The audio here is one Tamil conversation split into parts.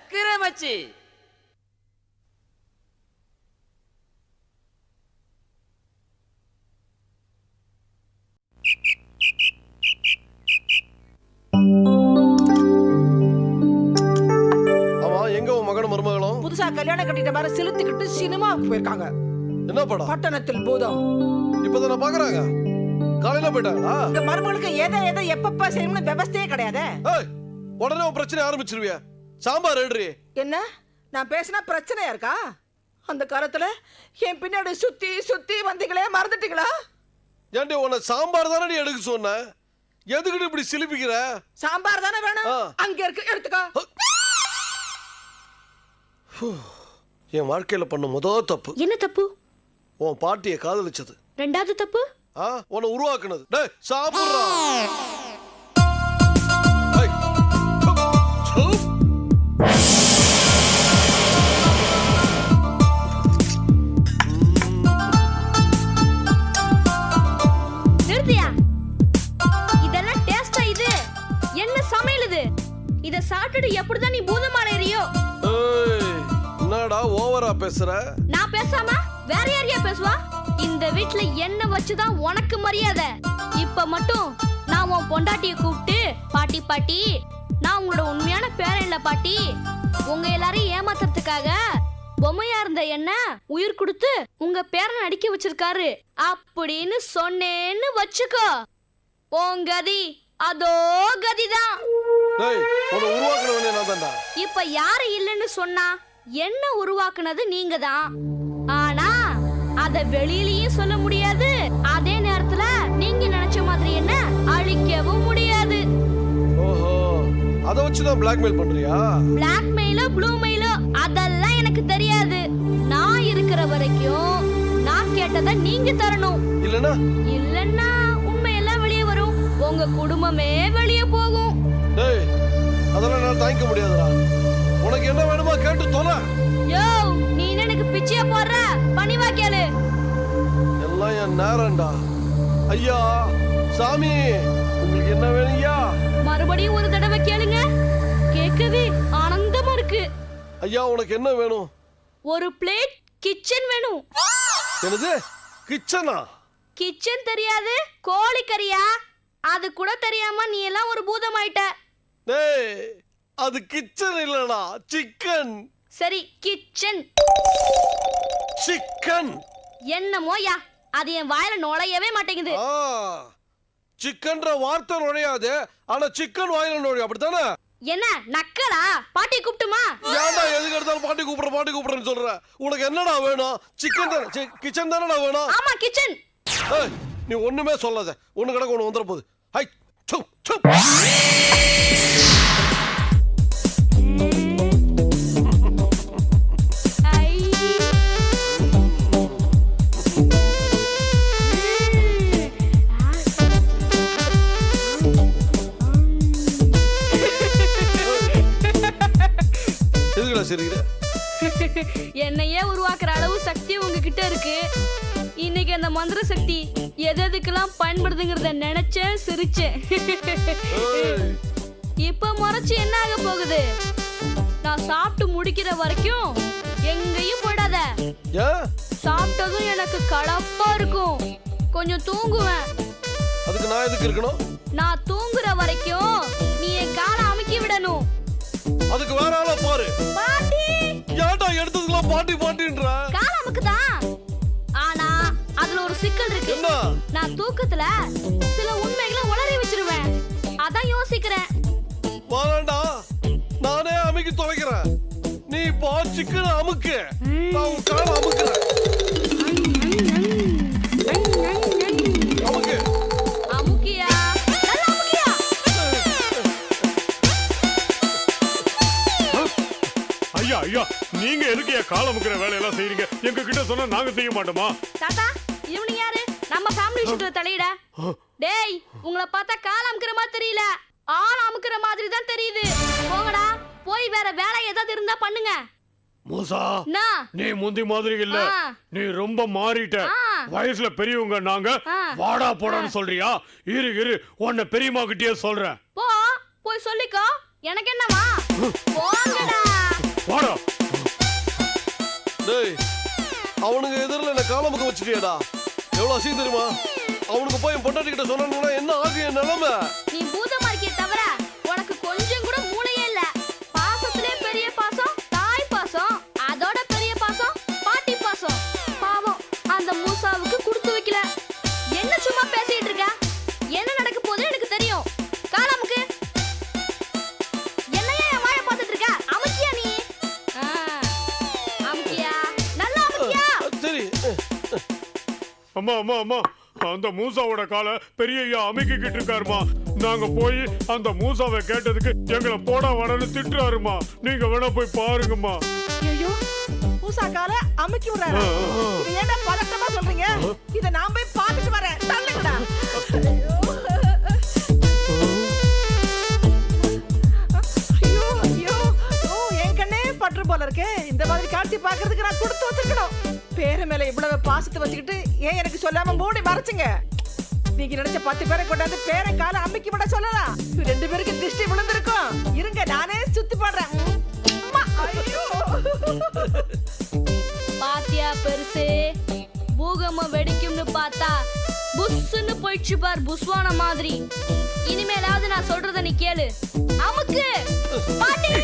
சக்கரை மச்சி ஆமா எங்க உன் மகனும் மருமகளும்? புதுசா கல்யாணம் கட்டிட்ட மாதிரி செலுத்திக்கிட்டு சினிமாவுக்கு போயிருக்காங்க. என்ன படம்? பட்டணத்தில் பூதம். இப்பதானே பாக்குறாங்க. காலையில போயிட்டாங்களா? இந்த மருமகளுக்கு எதை எதை எப்பப்ப செய்யணும்னு விவஸ்தையே கிடையாது. உடனே பிரச்சனை ஆரம்பிச்சிருவிய. சாம்பார் எடுறி. என்ன? நான் பேசினா பிரச்சனையா இருக்கா? அந்த காலத்துல என் பின்னாடி சுத்தி சுத்தி வந்தீங்களே மறந்துட்டீங்களா? ஏன்டி உன்னை சாம்பார் தானே எடுக்க சொன்ன? எதுக்கிட்டு இப்படி சிலிப்பிக்கிற? சாம்பார் தானே வேணும். அங்க இருக்கு எடுத்துக்கோ. என் வாழ்க்கையில பண்ண முதல் தப்பு. என்ன தப்பு? உன் பாட்டியை காதலிச்சது. ரெண்டாவது தப்பு? ஆ உன்னை உருவாக்குனது. டேய் சாப்பிடுறா. என்னடா ஓவரா பேசுற? நான் பேசாம வேற யாரையா பேசுவா? இந்த வீட்ல என்ன வச்சுதான் உனக்கு மரியாதை? இப்ப மட்டும் நான் உன் பொண்டாட்டிய கூப்பிட்டு பாட்டி பாட்டி நான் உங்களோட உண்மையான பேரன் இல்ல பாட்டி. உங்க எல்லாரையும் ஏமாத்துறதுக்காக பொம்மையா இருந்த என்ன உயிர் கொடுத்து உங்க பேரன் அடிக்க வச்சிருக்காரு. அப்படின்னு சொன்னேன்னு வச்சுக்கோ. உன் கதி அதோ கதிதான். இப்ப யாரு இல்லைன்னு சொன்னா என்ன உருவாக்குனது நீங்க தான் ஆனா அத வெளியிலயும் சொல்ல முடியாது. அதே நேரத்துல நீங்க நினைச்ச மாதிரி என்ன அழிக்கவும் முடியாது. ஓஹோ அத வச்சு தான் பிளாக்மெயில் பண்றியா? பிளாக்மெயிலோ ப்ளூமெயிலோ அதெல்லாம் எனக்கு தெரியாது. நான் இருக்கிற வரைக்கும் நான் கேட்டதை நீங்க தரணும். இல்லனா இல்லன்னா உண்மையெல்லாம் வெளியே வரும். உங்க குடும்பமே வெளியே போகும். டேய் அதெல்லாம் நான் தாங்கிக்க முடியாதுடா. உனக்கு என்ன வேணுமா கேட்டு தொலை. யோ நீ என்ன எனக்கு பிச்சையா போடுற? பணிவா கேளு எல்லாம் என் நேரம்டா. ஐயா சாமி உங்களுக்கு என்ன வேணும் ஐயா? மறுபடியும் ஒரு தடவை கேளுங்க. கேட்கவே ஆனந்தமா இருக்கு. ஐயா உனக்கு என்ன வேணும்? ஒரு பிளேட் கிச்சன் வேணும். என்னது? கிச்சனா? கிச்சன் தெரியாது கோழிக்கறியா? அது கூட தெரியாம நீ எல்லாம் ஒரு பூதமாயிட்ட. டேய் அது கிச்சன் இல்லடா சிக்கன் சரி கிச்சன் சிக்கன் என்னமோயா அது என் வாயில நுழையவே மாட்டேங்குது. ஆ சிக்கன்ற வார்த்தை நுழையாது ஆனா சிக்கன் வாயில நுழையும் அப்படித்தானே? என்ன நக்கலா? பாட்டி கூப்பிட்டுமா? ஏன்டா எதுக்கு எடுத்தாலும் பாட்டி கூப்பிடுற பாட்டி கூப்பிடுறேன்னு சொல்ற? உனக்கு என்னடா வேணும்? சிக்கன் தானே கிச்சன் தானடா வேணும்? ஆமா கிச்சன் ஏய், நீ ஒண்ணுமே சொல்லாத. ஒண்ணு கிடக்கு ஒண்ணு வந்துட போகுது. ஹை சு சு எதுக்குடா சிரிக்கிற என்னையே உருவாக்குற அளவு சக்தி உங்ககிட்ட இருக்கு. இன்னைக்கு அந்த மந்திர சக்தி எது எதுக்கெல்லாம் பயன்படுதுங்கிறத நினைச்சேன் சிரிச்சேன். இப்ப முறைச்சு என்ன ஆக போகுது? நான் சாப்பிட்டு முடிக்கிற வரைக்கும் எங்கேயும் போயிடாத. ஏன் சாப்பிட்டதும் எனக்கு கலப்பா இருக்கும். கொஞ்சம் தூங்குவேன். அதுக்கு நான் எதுக்கு இருக்கணும்? நான் தூங்குற வரைக்கும் நீ என் காலை அமுக்கி விடணும். அதுக்கு வேற ஆளா பாரு. பாட்டி பாட்டின்ற காலை அமுக்குதான் ஆனா அதுல ஒரு சிக்கல் இருக்கு. என்ன? நான் தூக்கத்துல சில உண்மைகளை உளறி வச்சிருவேன். அதான் யோசிக்கிறேன். வேணாண்டா நானே அமுக்கி தொலைக்கிறேன். நீ இப்போ சிக்கன் அமுக்கு. நான் உன் காலை அமுக்குறேன். நீங்க எதுக்கு என் காலம் முக்கிற வேலையெல்லாம் செய்றீங்க. எங்க கிட்ட சொன்னா நாங்க செய்ய மாட்டோமா? தாத்தா இவனு யாரு? நம்ம ஃபேமிலி விஷயத்துல தலையிட. டேய் உங்களை பார்த்தா கால் அமுக்கிற மாதிரி தெரியல. ஆள் அமுக்கிற மாதிரி தான் தெரியுது. போங்கடா போய் வேற வேலை ஏதாவது இருந்தா பண்ணுங்க. மூசா நீ முந்தி மாதிரி இல்ல. நீ ரொம்ப மாறிட்ட. வயசுல பெரியவங்க நாங்க. வாடா போடான்னு சொல்றியா? இரு இரு உன்னை பெரியம்மா கிட்டயே சொல்றேன். போ போய் சொல்லிக்கோ. எனக்கு என்னவா போங்கடா. வாடா. டேய் அவனுங்க எதிரில் என்ன காலமுக்க வச்சுட்டியடா. எவ்வளவு அசிங்க தெரியுமா? அவனுக்கு போய் என் பொண்டாட்டி கிட்ட சொன்னா என்ன ஆகும் என் நிலைமை? நீ பூதமா அம்மா அம்மா அம்மா அந்த மூசாவோட காலை பெரிய ஐயா அமைக்கிக்கிட்டு இருக்காருமா. நாங்க போய் அந்த மூசாவை கேட்டதுக்கு எங்களை போடா வரன்னு திட்டுறாருமா. நீங்க வேணா போய் பாருங்கம்மா. ஐயோ பூசாக்கால அமுக்கி விடுறாரு. ஏன்டா பதட்டமா சொல்றீங்க? இத நான் போய் பார்த்துட்டு வரேன். தள்ளுங்கடா. பேரு மேல இவ்வளவு பாசத்தை வச்சுக்கிட்டு ஏன் எனக்கு சொல்லாம மூடி மறைச்சுங்க? நீங்க நினைச்ச பத்து பேரை கொண்டாந்து பேரை கால அம்மிக்கு விட சொல்லலாம். ரெண்டு பேருக்கு திருஷ்டி விழுந்திருக்கும். இருங்க நானே சுத்தி பாடுறேன். பாத்தியா பெருசு? பூகமம் வெடிக்கும்னு பார்த்தா புஷ்ஷுன்னு போயிடுச்சு பார் புஸ்வான மாதிரி. இனிமேலாவது நான் சொல்றத நீ கேளு. அமுக்கு. பாட்டி!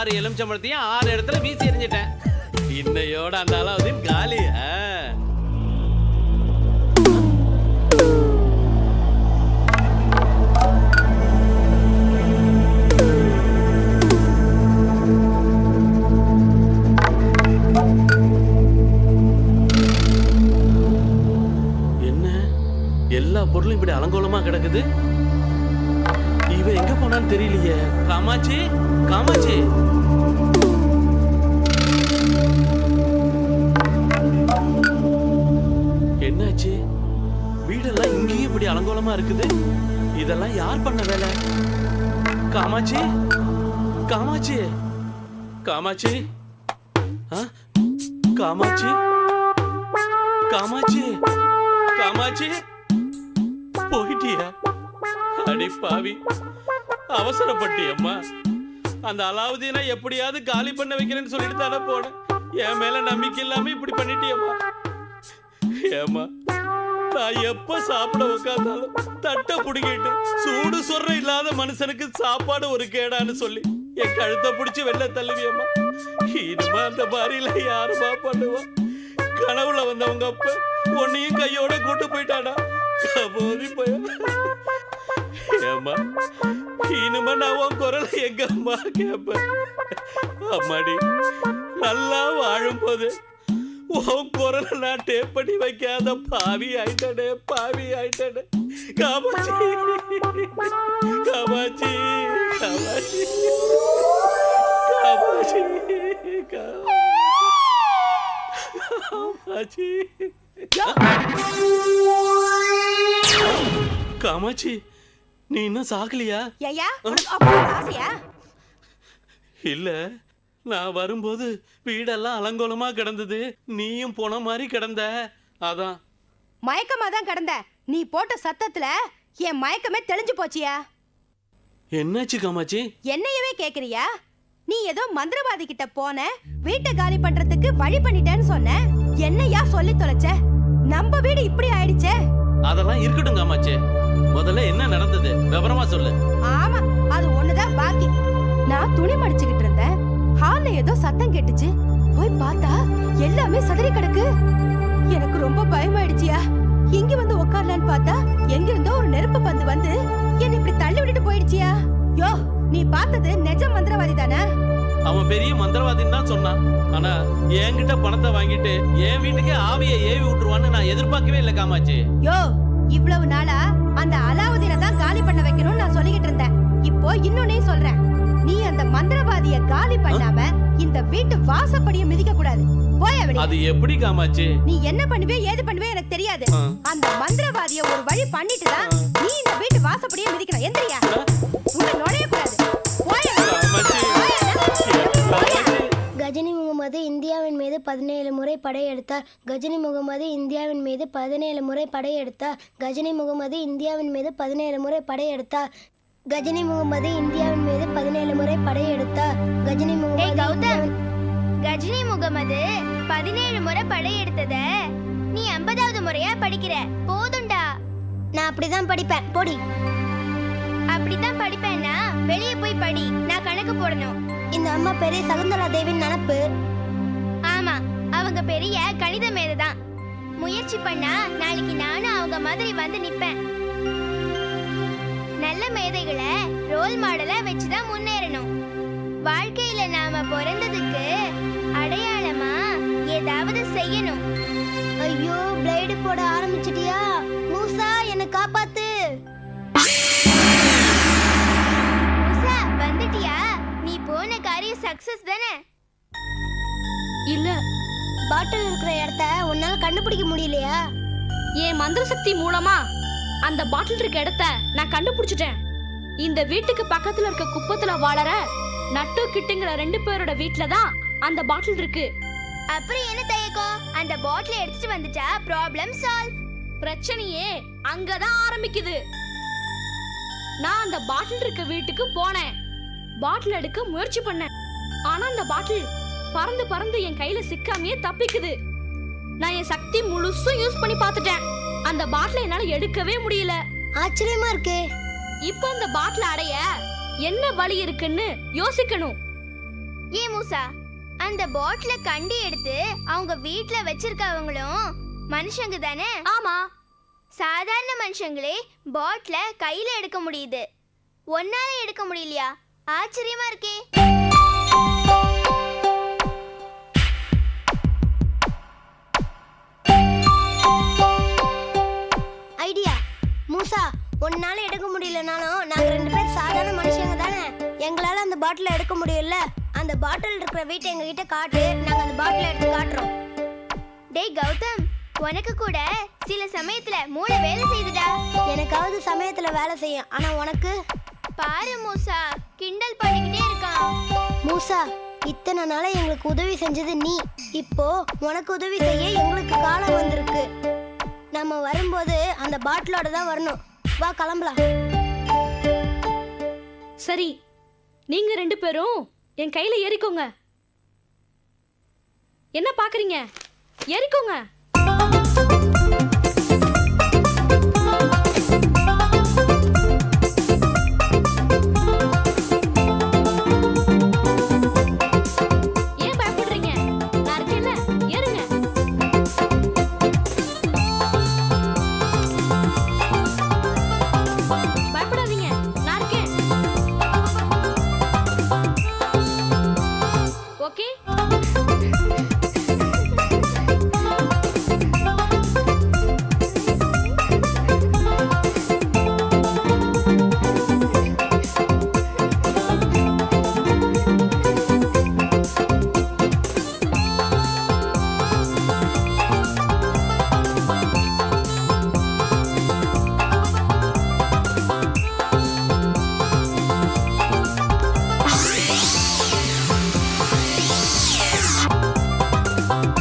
ஆறு எலுமிச்சம்பழத்தையும் ஆறு இடத்துல வீசி எறிஞ்சிட்டேன். இன்னையோட அந்த அளவு காலி என்ன? எல்லா பொருளும் இப்படி அலங்கோலமா கிடக்குது? இவன் எங்க போனான்னு தெரியலையே. காமாட்சி காமாட்சி. என்னாச்சு? வீடெல்லாம் இங்கேயும் இப்படி அலங்கோலமா இருக்குது? இதெல்லாம் யார் பண்ண வேலை? காமாட்சி காமாட்சி. காமாட்சி. காமாட்சி. காமாட்சி. காமாட்சி. போயிட்டியா? அடி பாவி. அவசரப்பட்டியம்மா அந்த அலாவுதீனை எப்படியாவது காலி பண்ண வைக்கிறேன்னு சொல்லிட்டு தானே போனேன். என் மேல நம்பிக்கை இல்லாம இப்படி பண்ணிட்டியம்மா. ஏமா நான் எப்ப சாப்பிட உட்காந்தாலும் தட்டை புடுங்கிட்டு சூடு சொல்ற இல்லாத மனுஷனுக்கு சாப்பாடு ஒரு கேடான்னு சொல்லி என் கழுத்தை பிடிச்சி வெளில தள்ளுவியம்மா. இனிமா அந்த மாதிரில யாருமா பண்ணுவா? கனவுல வந்தவங்க அப்ப உன்னையும் கையோட கூட்டு போயிட்டாடா. கபோதி ஏம்மா? இனிமே நான் உன் குரலை எங்க அம்மா கேட்பேன் அம்மாடி நல்லா வாழும்போது உன் குரலை நான் டேப் பண்ணி வைக்காத பாவி ஆயிட்டனே பாவி ஆயிட்டனே. காமாட்சி காமாட்சி காமாட்சி காமாட்சி காமாட்சி. காமாட்சி நீ இன்னும் சாகலையா? ஐயா ஆசையா? இல்ல நான் வரும்போது வீடெல்லாம் அலங்கோலமா கிடந்தது. நீயும் போன மாதிரி கிடந்த. அதான். மயக்கமா தான் கிடந்த. நீ போட்ட சத்தத்துல என் மயக்கமே தெளிஞ்சு போச்சியா? என்னாச்சு காமாட்சி? என்னையவே கேக்குறியா? நீ ஏதோ மந்திரவாதி கிட்ட போன வீட்டை காலி பண்றதுக்கு வழி பண்ணிட்டேன்னு சொன்ன. என்னையா சொல்லி தொலைச்ச? நம்ம வீடு இப்படி ஆயிடுச்சே? அதெல்லாம் இருக்கட்டும் காமாட்சி முதல்ல என்ன நடந்தது? விவரமா சொல்லு. ஆமா அது ஒண்ணுதான் பாக்கி. நான் துணி மடிச்சுக்கிட்டு இருந்தேன். ஹால்ல ஏதோ சத்தம் கேட்டுச்சு. போய் பார்த்தா எல்லாமே சதறி கிடக்கு. எனக்கு ரொம்ப பயமாயிடுச்சியா. இங்க வந்து உட்காரலான்னு பார்த்தா எங்க இருந்தோ ஒரு நெருப்பு பந்து வந்து என்ன இப்படி தள்ளி விட்டுட்டு போயிடுச்சியா? யோ நீ பார்த்தது நெஜ மந்திரவாதி தானே? அவன் பெரிய மந்திரவாதின்னு தான் சொன்னான். ஆனா என்கிட்ட பணத்தை வாங்கிட்டு என் வீட்டுக்கு ஆவியை ஏவி விட்டுருவான்னு நான் எதிர்பார்க்கவே இல்லை காமாட்சி. யோ இவ்வளவு நாளா அந்த அலாவுதீனை தான் காலி பண்ண வைக்கணும்னு நான் சொல்லிக்கிட்டு இருந்தேன். இப்ப இன்னொன்னையும் சொல்றேன். நீ அந்த மந்திரவாதிய காலி பண்ணாம இந்த வீட்டு வாசப்படிய மிதிக்க கூடாது. போய வெளிய? அது எப்படி காமாட்சி? நீ என்ன பண்ணுவே ஏது பண்ணுவே எனக்கு தெரியாது. அந்த மந்திரவாதிய ஒரு வழி பண்ணிட்டு தான் நீ இந்த வீட்டு வாசப்படிய மிதிக்கணும். எந்திரியா? உள்ள நுழைய முகமது இந்தியாவின் மீது பதினேழு முறை படையெடுத்தார் கஜினி முகமது இந்தியாவின் மீது பதினேழு முறை படையெடுத்தார் கஜினி முகமது இந்தியாவின் மீது பதினேழு முறை படையெடுத்தார் கஜினி முகமது இந்தியாவின் மீது பதினேழு முறை படையெடுத்தார் கஜினி முகமது கௌதம். கஜினி முகமது பதினேழு முறை படையெடுத்தத நீ ஐம்பதாவது முறையா படிக்கிற? போதும்டா நான் அப்படிதான் படிப்பேன். போடி. அப்படித்தான் படிப்பேன்னா வெளியே போய் படி. நான் கணக்கு போடணும். இந்த அம்மா பெரிய சகுந்தலா தேவின் நினப்பு அவங்க பெரிய கணித மேதைதான் முயற்சி பண்ணா நாளைக்கு நானும் அவங்க மாதிரி வந்து நிப்பேன். நல்ல மேதைகளை ரோல் மாடலா வச்சுதான் முன்னேறணும். வாழ்க்கையில நாம பிறந்ததுக்கு அடையாளமா ஏதாவது செய்யணும். ஐயோ பிளேடு போட ஆரம்பிச்சிட்டியா? மூசா என்னை காப்பாத்து. உஷா வந்துட்டியா? நீ போன காரியம் சக்சஸ் தானே? இல்ல பாட்டில் இருக்கிற இடத்த உன்னால கண்டுபிடிக்க முடியலையா? என் மந்திர சக்தி மூலமா? அந்த பாட்டில் இருக்க இடத்த நான் கண்டுபிடிச்சிட்டேன். இந்த வீட்டுக்கு பக்கத்துல இருக்க குப்பத்துல வாழற நட்டு கிட்டுங்கிற ரெண்டு பேரோட வீட்ல தான் அந்த பாட்டில் இருக்கு. அப்புறம் என்ன தயக்கம் அந்த பாட்டில் எடுத்துட்டு வந்துட்டா ப்ராப்ளம் சால்வ் பிரச்சனையே அங்கதான் ஆரம்பிக்குது. நான் அந்த பாட்டில் இருக்க வீட்டுக்கு போனேன். பாட்டில் எடுக்க முயற்சி பண்ணேன். ஆனா அந்த பாட்டில் பறந்து பறந்து என் கையில சிக்காமையே தப்பிக்குது. நான் என் சக்தி முழுசும் யூஸ் பண்ணி பார்த்துட்டேன். அந்த பாட்டிலை என்னால எடுக்கவே முடியல. ஆச்சரியமா இருக்கே. இப்போ அந்த பாட்டில் அடைய என்ன வழி இருக்குன்னு யோசிக்கணும். ஏ மூசா அந்த பாட்டில கண்டி எடுத்து அவங்க வீட்ல வச்சிருக்கவங்களும் மனுஷங்க தானே? ஆமா. சாதாரண மனுஷங்களே பாட்டில கையில எடுக்க முடியுது. ஒன்னால எடுக்க முடியலையா? ஆச்சரியமா இருக்கே. முடியலனாலும் நாங்க ரெண்டு பேர் சாதாரண மனுஷங்க தானே? எங்களால அந்த பாட்டில எடுக்க முடியல. அந்த பாட்டில் இருக்கிற வீட்டை எங்க கிட்ட. காட்டு நாங்க அந்த பாட்டில எடுத்து காட்டுறோம். டேய் கௌதம் உனக்கு கூட சில சமயத்துல மூளை வேலை செய்துடா எனக்காவது சமயத்துல வேலை செய்யும். ஆனா உனக்கு? பாரு மூசா. கிண்டல் பண்ணிக்கிட்டே இருக்கான். மூசா இத்தனை நாளா எங்களுக்கு உதவி செஞ்சது நீ. இப்போ உனக்கு உதவி செய்ய எங்களுக்கு காலம் வந்திருக்கு. நம்ம வரும்போது அந்த பாட்டிலோட தான் வரணும். வா கிளம்பலாம். சரி நீங்க ரெண்டு பேரும் என் கையில ஏறிக்கோங்க. என்ன பாக்குறீங்க? ஏறிக்கோங்க. you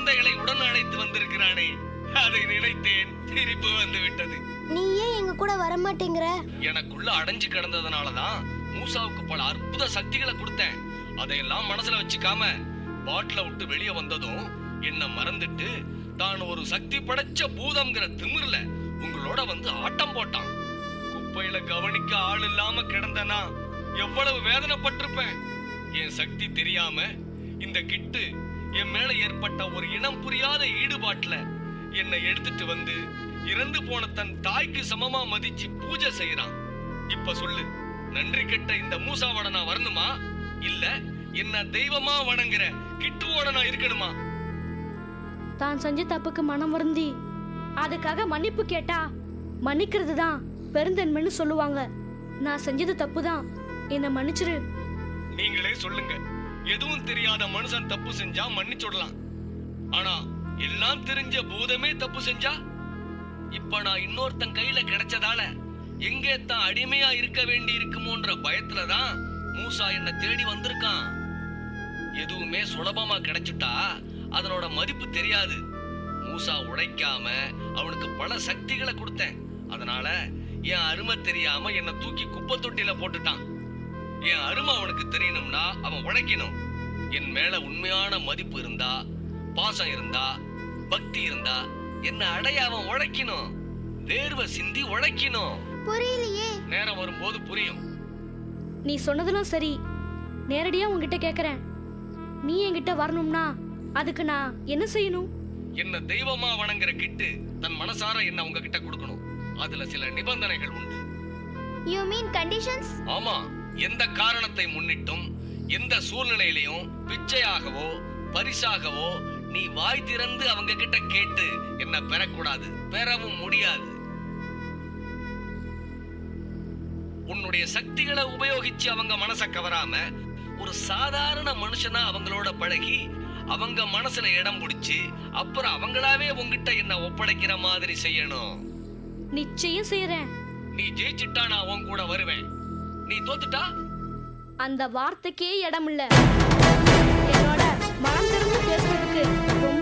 குழந்தைகளை உடன் அழைத்து வந்திருக்கிறானே. அதை நினைத்தேன் சிரிப்பு வந்து விட்டது நீ ஏன் எங்க கூட வர மாட்டேங்கிற எனக்குள்ள அடைஞ்சு கிடந்ததுனாலதான் மூசாவுக்கு பல அற்புத சக்திகளை கொடுத்தேன். அதையெல்லாம் மனசுல வச்சுக்காம பாட்டில விட்டு வெளியே வந்ததும் என்ன மறந்துட்டு தான் ஒரு சக்தி படைச்ச பூதம்ங்கிற திமிர்ல உங்களோட வந்து ஆட்டம் போட்டான். குப்பையில கவனிக்க ஆள் இல்லாம கிடந்தனா எவ்வளவு வேதனைப்பட்டிருப்பேன். என் சக்தி தெரியாம இந்த கிட்டு என் மேல ஏற்பட்ட ஒரு இனம் புரியாத ஈடுபாட்டுல என்னை எடுத்துட்டு வந்து இறந்து போன தன் தாய்க்கு சமமா மதிச்சு பூஜை செய்யறான் இப்ப சொல்லு நன்றி கெட்ட இந்த மூசாவோட நான் வரணுமா? இல்ல என்ன தெய்வமா வணங்குற கிட்டுவோட நான் இருக்கணுமா? தான் செஞ்ச தப்புக்கு மனம் வருந்தி அதுக்காக மன்னிப்பு கேட்டா மன்னிக்கிறது தான் பெருந்தன்மைன்னு சொல்லுவாங்க. நான் செஞ்சது தப்பு தான் என்னை மன்னிச்சிரு. நீங்களே சொல்லுங்க. எதுவும் தெரியாத மனுஷன் தப்பு செஞ்சா மன்னிச்சுடலாம் ஆனா எல்லாம் தெரிஞ்ச பூதமே தப்பு செஞ்சா? இப்ப நான் இன்னொருத்தன் கையில கிடைச்சதால எங்கே தான் அடிமையா இருக்க வேண்டி இருக்குமோன்ற பயத்துலதான் மூசா என்ன தேடி வந்திருக்கான். எதுவுமே சுலபமா கிடைச்சிட்டா அதனோட மதிப்பு தெரியாது. மூசா உழைக்காம அவனுக்கு பல சக்திகளை கொடுத்தேன். அதனால என் அருமை தெரியாம என்னை தூக்கி குப்பை தொட்டில போட்டுட்டான். என் அருமை அவனுக்கு தெரியணும்னா அவன் உழைக்கணும். என் மேல உண்மையான மதிப்பு இருந்தா பாசம் இருந்தா பக்தி இருந்தா என்ன அடைய அவன் உழைக்கணும். வேர்வை சிந்தி உழைக்கணும். புரியலையே. நேரம் வரும்போது புரியும். நீ சொன்னதெல்லாம் சரி. நேரடியா உன்கிட்ட கேக்குறேன். நீ என்கிட்ட வரணும்னா அதுக்கு நான் என்ன செய்யணும்? என்ன தெய்வமா வணங்குற கிட்டு தன் மனசார என்ன உங்ககிட்ட கொடுக்கணும்? அதுல சில நிபந்தனைகள் உண்டு. யூ மீன் கண்டிஷன்ஸ் ஆமா. எந்த காரணத்தை முன்னிட்டும் எந்த சூழ்நிலையிலையும் பிச்சையாகவோ பரிசாகவோ நீ வாய் திறந்து அவங்க கிட்ட கேட்டு என்ன பெறக்கூடாது பெறவும் முடியாது. உன்னுடைய சக்திகளை உபயோகிச்சு அவங்க மனச கவராம ஒரு சாதாரண மனுஷனா அவங்களோட பழகி அவங்க மனசுல இடம் பிடிச்சு அப்புறம் அவங்களாவே உன்கிட்ட என்ன ஒப்படைக்கிற மாதிரி செய்யணும். நிச்சயம் செய்யறேன் நீ ஜெயிச்சிட்டா நான் உன் கூட வருவேன். நீ தோத்துட்டா? அந்த வார்த்தைக்கே இடம் இல்ல என்னோட மனம் திறந்து பேசுறதுக்கு ரொம்ப